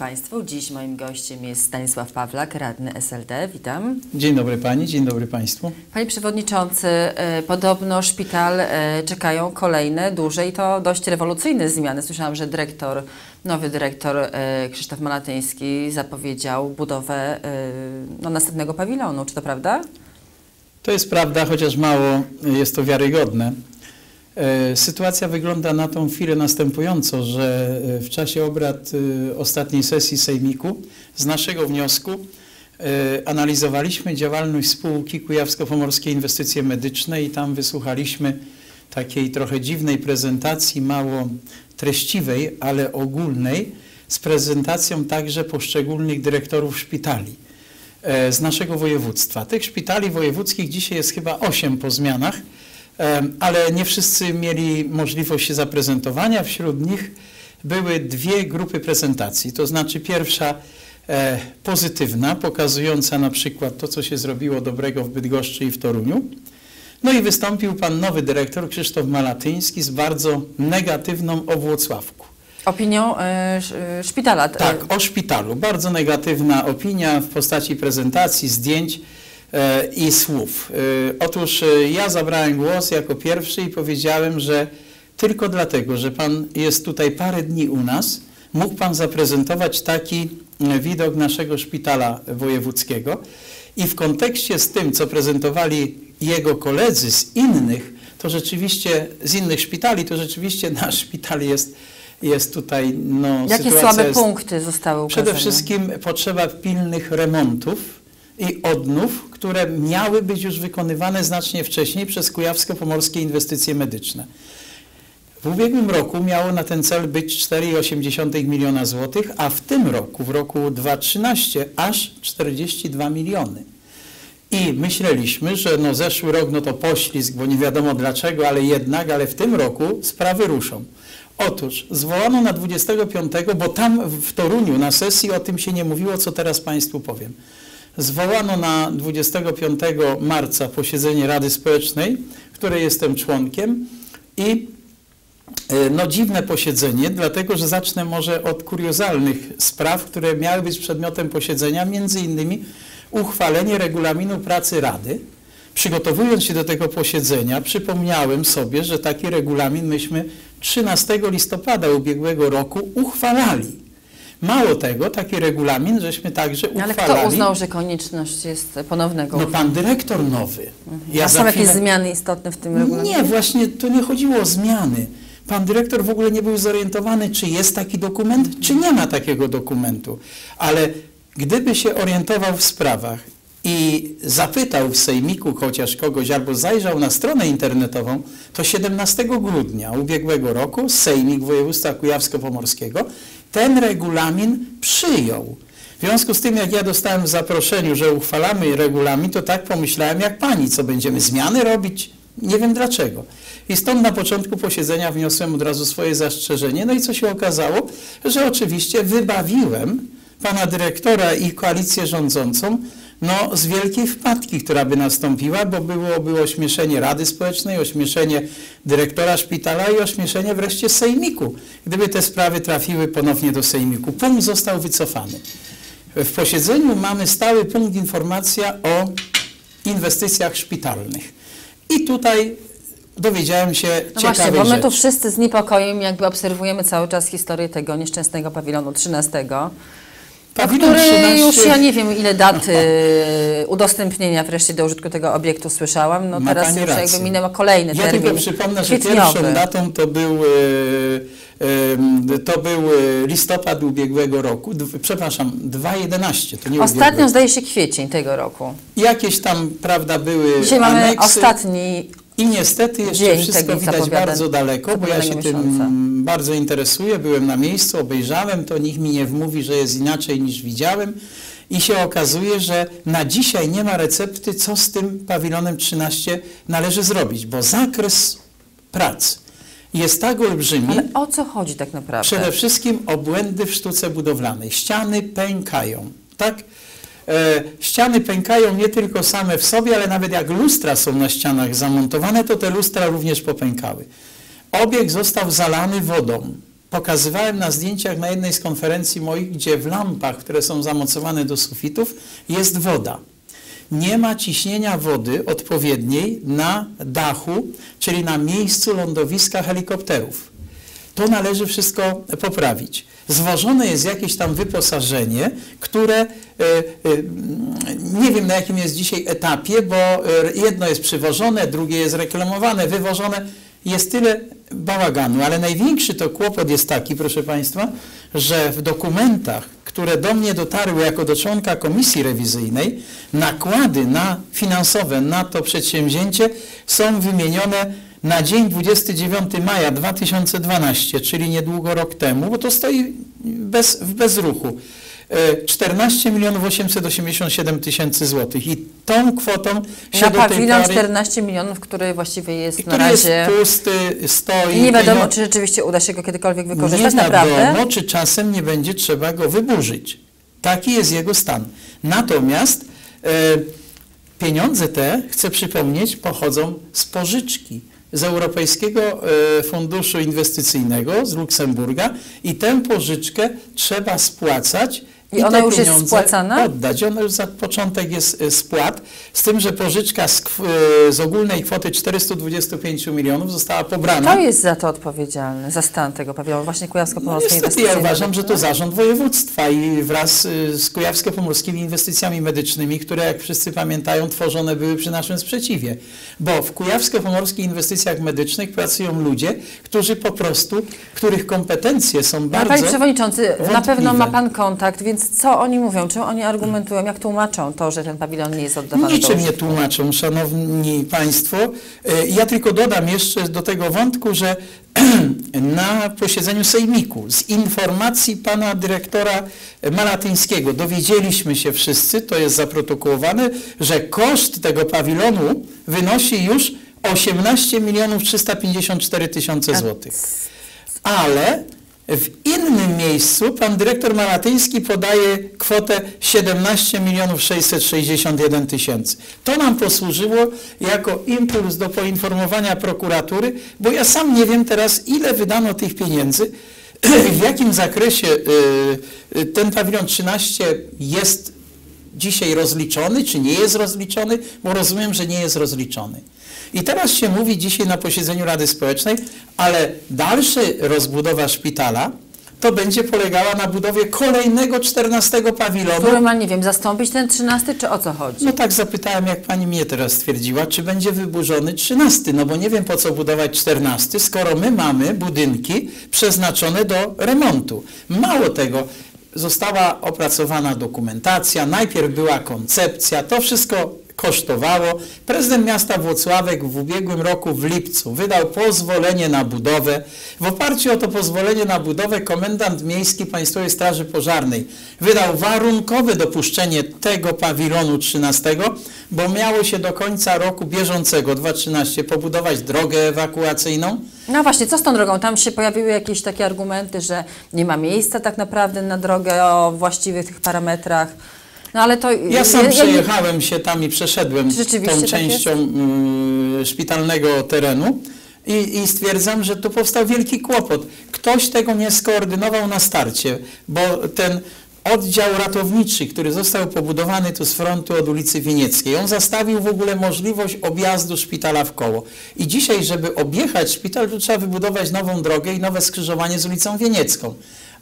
Państwu. Dziś moim gościem jest Stanisław Pawlak, radny SLD. Witam. Dzień dobry Pani, dzień dobry Państwu. Panie Przewodniczący, e, podobno szpital e, czekają kolejne, duże i to dość rewolucyjne zmiany. Słyszałam, że dyrektor, nowy dyrektor e, Krzysztof Malatyński zapowiedział budowę no, następnego pawilonu. Czy to prawda? To jest prawda, chociaż mało jest to wiarygodne. E, sytuacja wygląda na tą chwilę następująco, że e, w czasie obrad e, ostatniej sesji Sejmiku z naszego wniosku analizowaliśmy działalność spółki Kujawsko-Pomorskie Inwestycje Medyczne i tam wysłuchaliśmy takiej trochę dziwnej prezentacji, mało treściwej, ale ogólnej, z prezentacją także poszczególnych dyrektorów szpitali z naszego województwa. Tych szpitali wojewódzkich dzisiaj jest chyba osiem po zmianach ale nie wszyscy mieli możliwość zaprezentowania. Wśród nich były dwie grupy prezentacji, to znaczy pierwsza e, pozytywna, pokazująca na przykład to, co się zrobiło dobrego w Bydgoszczy i w Toruniu. No i wystąpił pan nowy dyrektor Krzysztof Malatyński z bardzo negatywną o Włocławku. Opinią e, szpitala. Tak, o szpitalu. Bardzo negatywna opinia w postaci prezentacji, zdjęć. E, i słów. E, otóż e, ja zabrałem głos jako pierwszy i powiedziałem, że tylko dlatego, że Pan jest tutaj parę dni u nas, mógł Pan zaprezentować taki widok naszego szpitala wojewódzkiego i w kontekście z tym, co prezentowali jego koledzy z innych, to rzeczywiście, z innych szpitali, to rzeczywiście nasz szpital jest, jest tutaj, no, Jakie słabe jest, punkty zostały ukazane? Przede wszystkim potrzeba pilnych remontów, i odnów, które miały być już wykonywane znacznie wcześniej przez Kujawsko-Pomorskie Inwestycje Medyczne. W ubiegłym roku miało na ten cel być 4,8 miliona złotych, a w tym roku, w roku 2013, aż 42 miliony. I myśleliśmy, że no zeszły rok no to poślizg, bo nie wiadomo dlaczego, ale jednak, ale w tym roku sprawy ruszą. Otóż zwołano na 25, bo tam w Toruniu na sesji o tym się nie mówiło, co teraz Państwu powiem. Zwołano na 25 marca posiedzenie Rady Społecznej, której jestem członkiem i e, no dziwne posiedzenie, dlatego że zacznę może od kuriozalnych spraw, które miały być przedmiotem posiedzenia, między innymi uchwalenie regulaminu pracy Rady. Przygotowując się do tego posiedzenia, przypomniałem sobie, że taki regulamin myśmy 13 listopada ubiegłego roku uchwalali. Mało tego, taki regulamin żeśmy także uchwalali. Ale kto uznał, że konieczność jest ponownego? No pan dyrektor nowy. Mhm. Ja A są jakieś zmiany istotne w tym regulaminie? Nie, właśnie to nie chodziło o zmiany. Pan dyrektor w ogóle nie był zorientowany, czy jest taki dokument, czy nie ma takiego dokumentu. Ale gdyby się orientował w sprawach i zapytał w sejmiku chociaż kogoś albo zajrzał na stronę internetową, to 17 grudnia ubiegłego roku Sejmik Województwa Kujawsko-Pomorskiego ten regulamin przyjął. W związku z tym, jak ja dostałem w zaproszeniu, że uchwalamy regulamin, to tak pomyślałem jak pani, co będziemy zmiany robić? Nie wiem dlaczego. I stąd na początku posiedzenia wniosłem od razu swoje zastrzeżenie. No i co się okazało? Że oczywiście wybawiłem pana dyrektora i koalicję rządzącą no, z wielkiej wpadki, która by nastąpiła, bo było, było ośmieszenie Rady Społecznej, ośmieszenie dyrektora szpitala i ośmieszenie wreszcie Sejmiku, gdyby te sprawy trafiły ponownie do Sejmiku. Punkt został wycofany. W posiedzeniu mamy stały punkt informacja o inwestycjach szpitalnych. I tutaj dowiedziałem się no właśnie, bo my tu wszyscy z niepokojem jakby obserwujemy cały czas historię tego nieszczęsnego pawilonu 13 Pawilon który 13... już ja nie wiem ile dat y, udostępnienia wreszcie do użytku tego obiektu słyszałam. No Ma teraz już rację. jakby minęło kolejny ja termin. Ja tylko przypomnę, że pierwszą datą to był, y, y, to był listopad ubiegłego roku, przepraszam, 2.11. To nie Ostatnio ubiegłego. zdaje się kwiecień tego roku. Jakieś tam, prawda, były Dzisiaj aneksy. mamy ostatni i niestety jeszcze Dzień wszystko widać bardzo daleko, bo ja się miesiąca. tym bardzo interesuję. Byłem na miejscu, obejrzałem to, nikt mi nie wmówi, że jest inaczej niż widziałem. I się okazuje, że na dzisiaj nie ma recepty, co z tym pawilonem 13 należy zrobić, bo zakres prac jest tak olbrzymi. Ale o co chodzi tak naprawdę? Przede wszystkim o błędy w sztuce budowlanej. Ściany pękają, tak? E, ściany pękają nie tylko same w sobie, ale nawet jak lustra są na ścianach zamontowane, to te lustra również popękały. Obiekt został zalany wodą. pokazywałem na zdjęciach na jednej z konferencji moich, gdzie w lampach, które są zamocowane do sufitów, jest woda. Nie ma ciśnienia wody odpowiedniej na dachu, czyli na miejscu lądowiska helikopterów. To należy wszystko poprawić. Zwożone jest jakieś tam wyposażenie, które e, e, nie wiem na jakim jest dzisiaj etapie, bo e, jedno jest przywożone, drugie jest reklamowane, wywożone. Jest tyle bałaganu, ale największy to kłopot jest taki, proszę Państwa, że w dokumentach, które do mnie dotarły jako do członka komisji rewizyjnej, nakłady na finansowe na to przedsięwzięcie są wymienione na dzień 29 maja 2012, czyli niedługo rok temu, bo to stoi bez, w bezruchu. 14 milionów 887 tysięcy złotych i tą kwotą się Na do tej pawilon pory, 14 milionów, który właściwie jest na który razie... jest pusty, stoi. I nie wiadomo, czy rzeczywiście uda się go kiedykolwiek wykorzystać, nie naprawdę. wiadomo, czy czasem nie będzie trzeba go wyburzyć. Taki jest jego stan. Natomiast e, pieniądze te, chcę przypomnieć, pochodzą z pożyczki z Europejskiego e, Funduszu Inwestycyjnego z Luksemburga i tę pożyczkę trzeba spłacać I ona te już jest spłacana? Oddać. Ona już za początek jest e, spłat, z tym, że pożyczka z, e, z ogólnej kwoty 425 milionów została pobrana. Kto jest za to odpowiedzialny, za stan tego pawilonu? Właśnie No Kujawsko-Pomorskiej niestety ja uważam, że to zarząd województwa i wraz y, z Kujawsko-Pomorskimi Inwestycjami Medycznymi, które jak wszyscy pamiętają tworzone były przy naszym sprzeciwie. Bo w Kujawsko-Pomorskich Inwestycjach Medycznych pracują ludzie, którzy po prostu, których kompetencje są bardzo... Panie Przewodniczący, na wątpliwe. pewno ma Pan kontakt, więc co oni mówią, czym oni argumentują, jak tłumaczą to, że ten pawilon nie jest oddawany Niczym do nie tłumaczą, szanowni państwo. E, Ja tylko dodam jeszcze do tego wątku, że na posiedzeniu sejmiku z informacji pana dyrektora Malatyńskiego dowiedzieliśmy się wszyscy, to jest zaprotokołowane, że koszt tego pawilonu wynosi już 18 milionów 354 tysiące złotych. Ale w innym miejscu pan dyrektor Malatyński podaje kwotę 17 milionów 661 tysięcy. To nam posłużyło jako impuls do poinformowania prokuratury, bo ja sam nie wiem teraz, ile wydano tych pieniędzy, w jakim zakresie y, y, ten pawilon 13 jest dzisiaj rozliczony, czy nie jest rozliczony, bo rozumiem, że nie jest rozliczony. I teraz się mówi dzisiaj na posiedzeniu Rady Społecznej, ale dalsza rozbudowa szpitala to będzie polegała na budowie kolejnego 14 pawilonu. który ma, nie wiem, zastąpić ten 13, czy o co chodzi? No tak zapytałem, jak pani mnie teraz stwierdziła, czy będzie wyburzony 13, no bo nie wiem po co budować 14, skoro my mamy budynki przeznaczone do remontu. Mało tego, została opracowana dokumentacja, najpierw była koncepcja, to wszystko kosztowało. Prezydent miasta Włocławek w ubiegłym roku w lipcu wydał pozwolenie na budowę. W oparciu o to pozwolenie na budowę komendant miejski Państwowej Straży Pożarnej wydał warunkowe dopuszczenie tego pawilonu 13, bo miało się do końca roku bieżącego 2013 pobudować drogę ewakuacyjną. No właśnie, co z tą drogą? Tam się pojawiły jakieś takie argumenty, że nie ma miejsca tak naprawdę na drogę o właściwych tych parametrach. No ale to... Ja sam nie- przejechałem się tam i przeszedłem tą tak częścią mm, szpitalnego terenu i, i stwierdzam, że tu powstał wielki kłopot. Ktoś tego nie skoordynował na starcie, bo ten oddział ratowniczy, który został pobudowany tu z frontu od ulicy Wienieckiej, on zastawił w ogóle możliwość objazdu szpitala w koło. I dzisiaj, żeby objechać szpital, tu trzeba wybudować nową drogę i nowe skrzyżowanie z ulicą Wieniecką.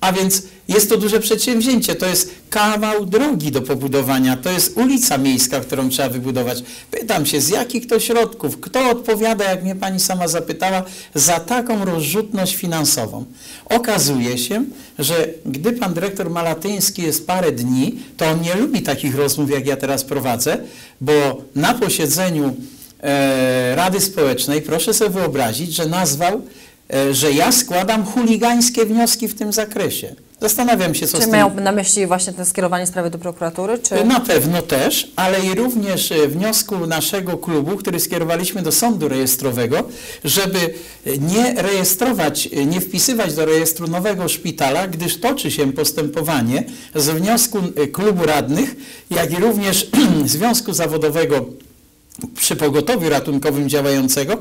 A więc jest to duże przedsięwzięcie, to jest kawał drogi do pobudowania, to jest ulica miejska, którą trzeba wybudować. Pytam się, z jakich to środków, kto odpowiada, jak mnie pani sama zapytała, za taką rozrzutność finansową. Okazuje się, że gdy pan dyrektor Malatyński jest parę dni, to on nie lubi takich rozmów, jak ja teraz prowadzę, bo na posiedzeniu e, Rady Społecznej, proszę sobie wyobrazić, że nazwał że ja składam chuligańskie wnioski w tym zakresie. Zastanawiam się, co Czy z tym... na myśli właśnie to skierowanie sprawy do prokuratury, czy... Na pewno też, ale i również e, wniosku naszego klubu, który skierowaliśmy do sądu rejestrowego, żeby nie rejestrować, e, nie wpisywać do rejestru nowego szpitala, gdyż toczy się postępowanie z wniosku e, klubu radnych, jak i również Związku Zawodowego przy pogotowiu ratunkowym działającego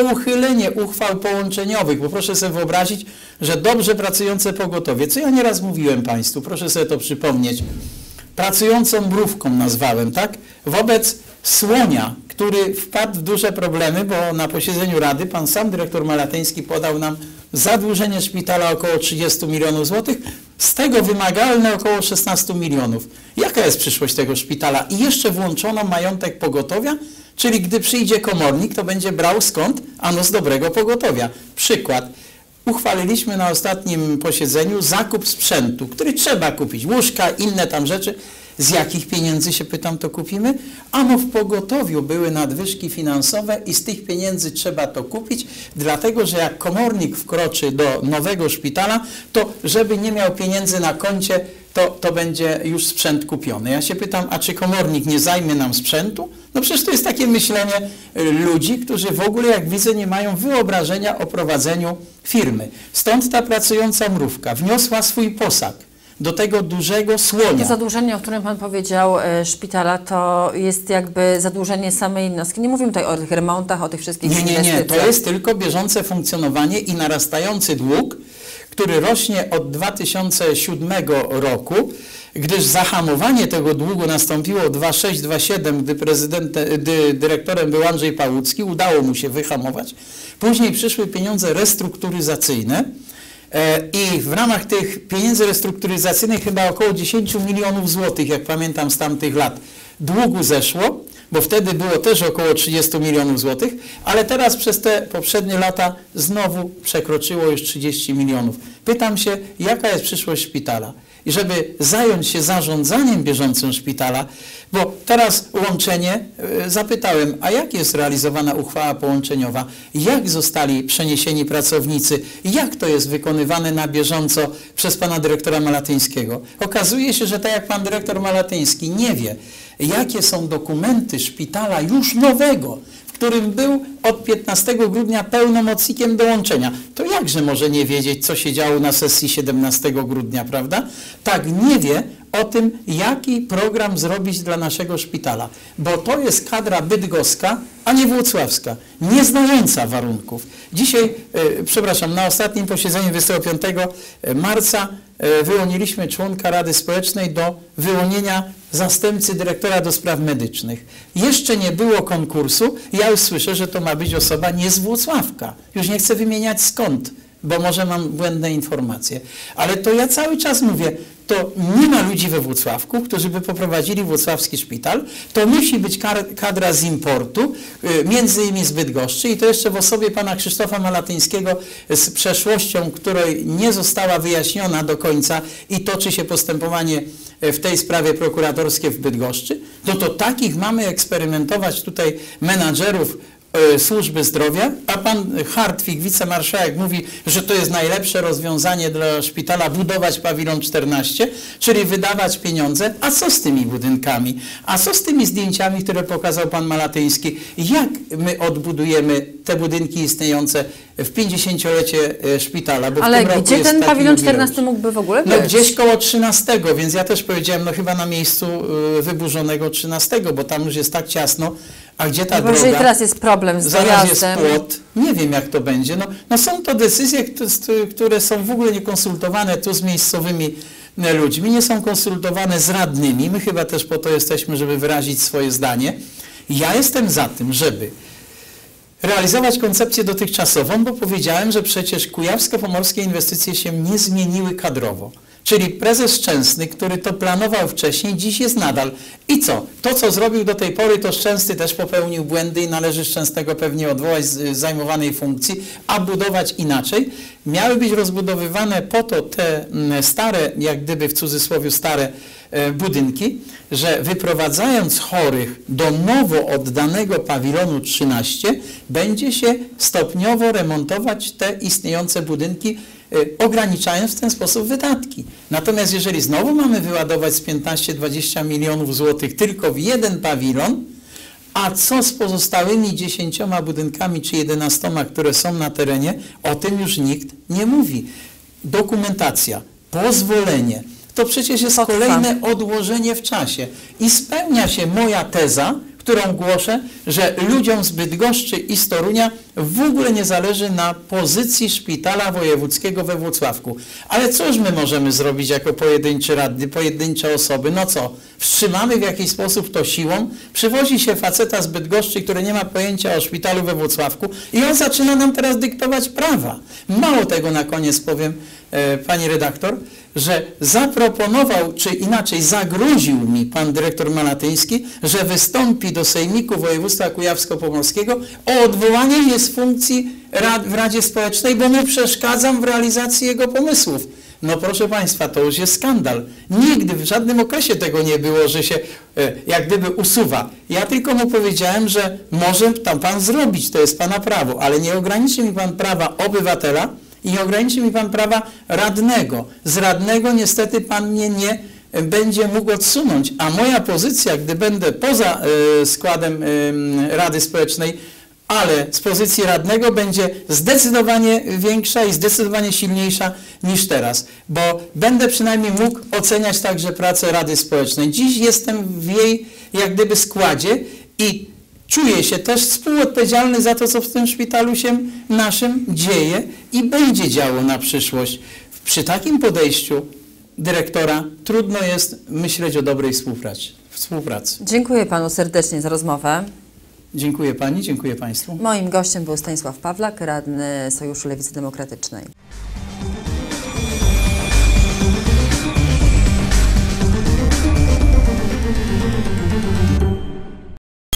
o uchylenie uchwał połączeniowych, bo proszę sobie wyobrazić, że dobrze pracujące pogotowie, co ja nieraz mówiłem Państwu, proszę sobie to przypomnieć, pracującą mrówką nazwałem, tak? Wobec słonia, który wpadł w duże problemy, bo na posiedzeniu Rady pan sam dyrektor Malateński podał nam zadłużenie szpitala około 30 milionów złotych, z tego wymagalne około 16 milionów. Jaka jest przyszłość tego szpitala? I jeszcze włączono majątek pogotowia, czyli gdy przyjdzie komornik, to będzie brał skąd? Ano z dobrego pogotowia. Przykład. Uchwaliliśmy na ostatnim posiedzeniu zakup sprzętu, który trzeba kupić, łóżka, inne tam rzeczy. Z jakich pieniędzy się pytam, to kupimy? Ano w pogotowiu były nadwyżki finansowe i z tych pieniędzy trzeba to kupić, dlatego że jak komornik wkroczy do nowego szpitala, to żeby nie miał pieniędzy na koncie, to, to będzie już sprzęt kupiony. Ja się pytam, a czy komornik nie zajmie nam sprzętu? No przecież to jest takie myślenie y, ludzi, którzy w ogóle, jak widzę, nie mają wyobrażenia o prowadzeniu firmy. Stąd ta pracująca mrówka wniosła swój posag do tego dużego To słonia. zadłużenie, o którym Pan powiedział, e, szpitala, to jest jakby zadłużenie samej jednostki. Nie mówimy tutaj o tych remontach, o tych wszystkich Nie, nie, nie. To jest tylko bieżące funkcjonowanie i narastający dług, który rośnie od 2007 roku, gdyż zahamowanie tego długu nastąpiło 26-27, gdy, prezydent, gdy dyrektorem był Andrzej Pałucki, udało mu się wyhamować. Później przyszły pieniądze restrukturyzacyjne, E, I w ramach tych pieniędzy restrukturyzacyjnych chyba około 10 milionów złotych, jak pamiętam z tamtych lat, długu zeszło, bo wtedy było też około 30 milionów złotych, ale teraz przez te poprzednie lata znowu przekroczyło już 30 milionów. Pytam się, jaka jest przyszłość szpitala? I żeby zająć się zarządzaniem bieżącym szpitala, bo teraz łączenie, e, zapytałem, a jak jest realizowana uchwała połączeniowa? Jak zostali przeniesieni pracownicy? Jak to jest wykonywane na bieżąco przez pana dyrektora Malatyńskiego? Okazuje się, że tak jak pan dyrektor Malatyński nie wie, jakie są dokumenty szpitala już nowego, którym był od 15 grudnia pełnomocnikiem dołączenia. To jakże może nie wiedzieć, co się działo na sesji 17 grudnia, prawda? Tak nie wie o tym, jaki program zrobić dla naszego szpitala, bo to jest kadra bydgoska, a nie włocławska, nie znająca warunków. Dzisiaj, e, przepraszam, na ostatnim posiedzeniu 25 marca e, wyłoniliśmy członka Rady Społecznej do wyłonienia zastępcy dyrektora do spraw medycznych. Jeszcze nie było konkursu, ja już słyszę, że to ma być osoba nie z Włocławka. Już nie chcę wymieniać skąd, bo może mam błędne informacje. Ale to ja cały czas mówię, to nie ma ludzi we Włocławku, którzy by poprowadzili włocławski szpital. To musi być kadra z importu, y, między innymi z Bydgoszczy i to jeszcze w osobie pana Krzysztofa Malatyńskiego z przeszłością, której nie została wyjaśniona do końca i toczy się postępowanie w tej sprawie prokuratorskie w Bydgoszczy. No to takich mamy eksperymentować tutaj menadżerów e, służby zdrowia, a pan Hartwig, wicemarszałek, mówi, że to jest najlepsze rozwiązanie dla szpitala budować pawilon 14, czyli wydawać pieniądze. A co z tymi budynkami? A co z tymi zdjęciami, które pokazał pan Malatyński? Jak my odbudujemy te budynki istniejące w 50-lecie e, szpitala? Bo w Ale gdzie ten pawilon jubileusz. 14 mógłby w ogóle być? No gdzieś koło 13, więc ja też powiedziałem, no chyba na miejscu y, wyburzonego 13, bo tam już jest tak ciasno, a gdzie ta No bo jeżeli droga? teraz jest problem z Zaraz jest dojazdem. płot, nie wiem jak to będzie. No, no są to decyzje, które są w ogóle niekonsultowane tu z miejscowymi e, ludźmi, nie są konsultowane z radnymi. My chyba też po to jesteśmy, żeby wyrazić swoje zdanie. Ja jestem za tym, żeby realizować koncepcję dotychczasową, bo powiedziałem, że przecież kujawsko-pomorskie inwestycje się nie zmieniły kadrowo. Czyli prezes Szczęsny, który to planował wcześniej, dziś jest nadal. I co? To, co zrobił do tej pory, to Szczęsny też popełnił błędy i należy Szczęsnego pewnie odwołać z y, zajmowanej funkcji, a budować inaczej. Miały być rozbudowywane po to te stare, jak gdyby w cudzysłowie stare e, budynki, że wyprowadzając chorych do nowo oddanego pawilonu 13, będzie się stopniowo remontować te istniejące budynki, ograniczając w ten sposób wydatki. Natomiast jeżeli znowu mamy wyładować z 15-20 milionów złotych tylko w jeden pawilon, a co z pozostałymi 10 budynkami czy 11, które są na terenie, o tym już nikt nie mówi. Dokumentacja, pozwolenie, to przecież jest kolejne odłożenie w czasie. I spełnia się moja teza, którą głoszę, że ludziom z Bydgoszczy i z Torunia w ogóle nie zależy na pozycji szpitala wojewódzkiego we Włocławku. Ale cóż my możemy zrobić jako pojedynczy radny, pojedyncze osoby? No co, wstrzymamy w jakiś sposób to siłą? Przywozi się faceta z Bydgoszczy, który nie ma pojęcia o szpitalu we Włocławku i on zaczyna nam teraz dyktować prawa. Mało tego na koniec powiem, e, pani redaktor, że zaproponował, czy inaczej zagroził mi pan dyrektor Malatyński, że wystąpi do Sejmiku Województwa Kujawsko-Pomorskiego o odwołanie mnie z funkcji rad, w Radzie Społecznej, bo mu przeszkadzam w realizacji jego pomysłów. No proszę Państwa, to już jest skandal. Nigdy w żadnym okresie tego nie było, że się e, jak gdyby usuwa. Ja tylko mu powiedziałem, że może tam Pan zrobić, to jest Pana prawo, ale nie ograniczy mi Pan prawa obywatela, i ograniczy mi Pan prawa radnego. Z radnego niestety Pan mnie nie będzie mógł odsunąć, a moja pozycja, gdy będę poza e, składem e, Rady Społecznej, ale z pozycji radnego będzie zdecydowanie większa i zdecydowanie silniejsza niż teraz, bo będę przynajmniej mógł oceniać także pracę Rady Społecznej. Dziś jestem w jej jak gdyby składzie i czuję się też współodpowiedzialny za to, co w tym szpitalu się naszym dzieje i będzie działo na przyszłość. Przy takim podejściu dyrektora trudno jest myśleć o dobrej współpracy. współpracy. Dziękuję panu serdecznie za rozmowę. Dziękuję pani, dziękuję państwu. Moim gościem był Stanisław Pawlak, radny Sojuszu Lewicy Demokratycznej.